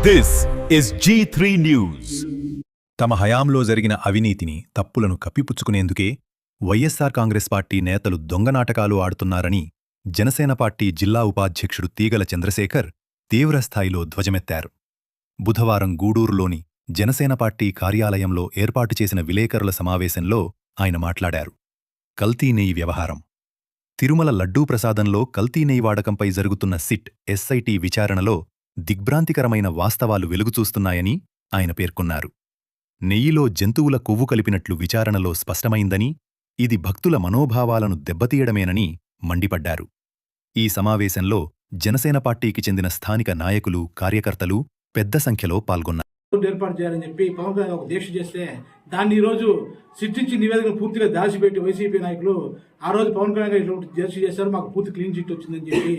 This is G three news తమ హయాంలో జరిగిన అవినీతిని తప్పులను కప్పిపుచ్చుకునేందుకే వైఎస్సార్ కాంగ్రెస్ పార్టీ నేతలు దొంగ నాటకాలు ఆడుతున్నారని జనసేన పార్టీ జిల్లా ఉపాధ్యక్షుడు తీగల చంద్రశేఖర్ తీవ్రస్థాయిలో ధ్వజమెత్తారు. బుధవారం గూడూరులోని జనసేన పార్టీ కార్యాలయంలో ఏర్పాటు చేసిన విలేకరుల సమావేశంలో ఆయన మాట్లాడారు. కల్తీ నెయ్యి వ్యవహారం. తిరుమల లడ్డూ ప్రసాదంలో కల్తీ నెయ్యి వాడకంపై జరుగుతున్న సిట్ ఎస్ఐటి విచారణలో దిగ్భ్రాంతికరమైన వాస్తవాలు వెలుగుచూస్తున్నాయని ఆయన పేర్కొన్నారు. నెయ్యిలో జంతువుల కొవ్వు కలిపినట్లు విచారణలో స్పష్టమైందని ఇది భక్తుల మనోభావాలను దెబ్బతీయడమేనని మండిపడ్డారు. ఈ సమావేశంలో జనసేన పార్టీకి చెందిన స్థానిక నాయకులు కార్యకర్తలు పెద్ద సంఖ్యలో పాల్గొన్నారు. రోడ్డు ఏర్పాటు చేయాలని చెప్పి పవన్ కళ్యాణ్ ఒక దీక్ష చేస్తే దాన్ని ఈ సిట్టించి నివేదికను పూర్తిగా దాచిపెట్టి వైసీపీ నాయకులు ఆ రోజు పవన్ కళ్యాణ్ గారు దీక్ష చేశారు మాకు పూర్తి క్లీన్ చిట్ వచ్చిందని చెప్పి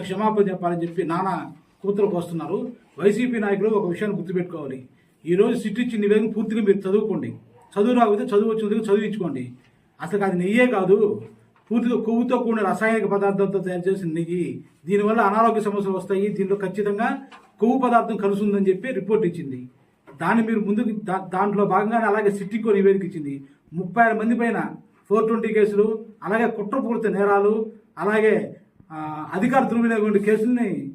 క్షమాపణ చెప్పాలని చెప్పి నానా కూతురుకు వస్తున్నారు. వైసీపీ నాయకులు ఒక విషయాన్ని గుర్తుపెట్టుకోవాలి. ఈ రోజు ఇచ్చిన నివేదిక పూర్తిగా మీరు చదువుకోండి. చదువు రాకపోతే చదువు వచ్చినందుకు చదివించుకోండి. అసలు అది నెయ్యే కాదు. పూర్తిగా కొవ్వుతో కూడిన రసాయనిక పదార్థాలతో తయారు చేసిన నెయ్యి. దీనివల్ల అనారోగ్య సమస్యలు వస్తాయి. దీనిలో ఖచ్చితంగా కొవ్వు పదార్థం కలుసుందని చెప్పి రిపోర్ట్ ఇచ్చింది. దాన్ని మీరు ముందుకు దా- దాంట్లో భాగంగానే అలాగే సిట్టికో నివేదిక ఇచ్చింది. ముప్పై ఆరు మంది పైన ఫోర్ ట్వంటీ కేసులు అలాగే కుట్రపూరిత నేరాలు అలాగే అధికార దుర్వినియోగం కేసుల్ని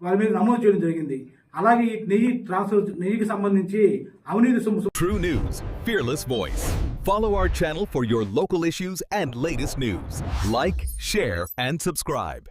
వారి మీద నమోదు చేయడం జరిగింది అలాగే ఈ నెయ్యి ట్రాన్స్ఫర్ నెయ్యికి సంబంధించి అవినీతి సొమ్ము True News, fearless voice. Follow our channel for your local issues and latest news. Like, share, and subscribe.